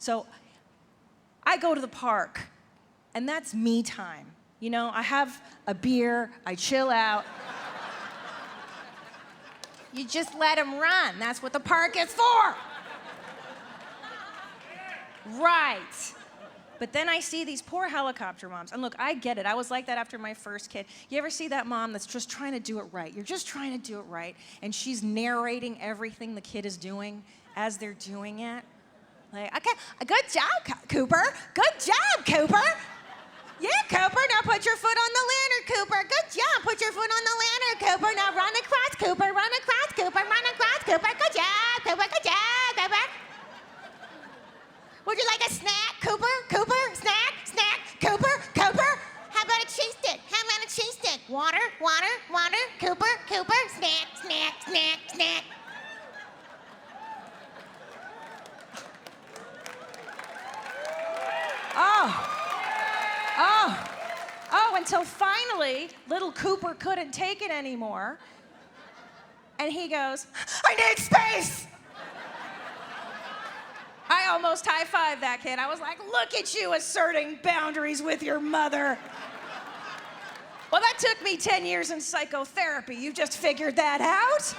So I go to the park, and that's me time. You know, I have a beer, I chill out. You just let them run. That's what the park is for. Right. But then I see these poor helicopter moms. And look, I get it. I was like that after my first kid. You ever see that mom that's just trying to do it right? You're just trying to do it right. And she's narrating everything the kid is doing as they're doing it. Like, okay, good job, Cooper. Good job, Cooper. Yeah, Cooper. Now put your foot on the lantern, Cooper. Good job. Put your foot on the lantern, Cooper. Now run across, Cooper. Run across, Cooper. Run across, Cooper. Good job, Cooper. Good job, Cooper. Would you like a snack, Cooper? Cooper? Snack? Snack? Cooper? Cooper? How about a cheese stick? How about a cheese stick? Water? Water? Water? Cooper? Cooper? Snack? Snack? Snack? Snack? Oh. Oh. Oh, until finally little Cooper couldn't take it anymore. And he goes, I need space! I almost high fived that kid. I was like, look at you asserting boundaries with your mother. Well, that took me 10 years in psychotherapy. You just figured that out?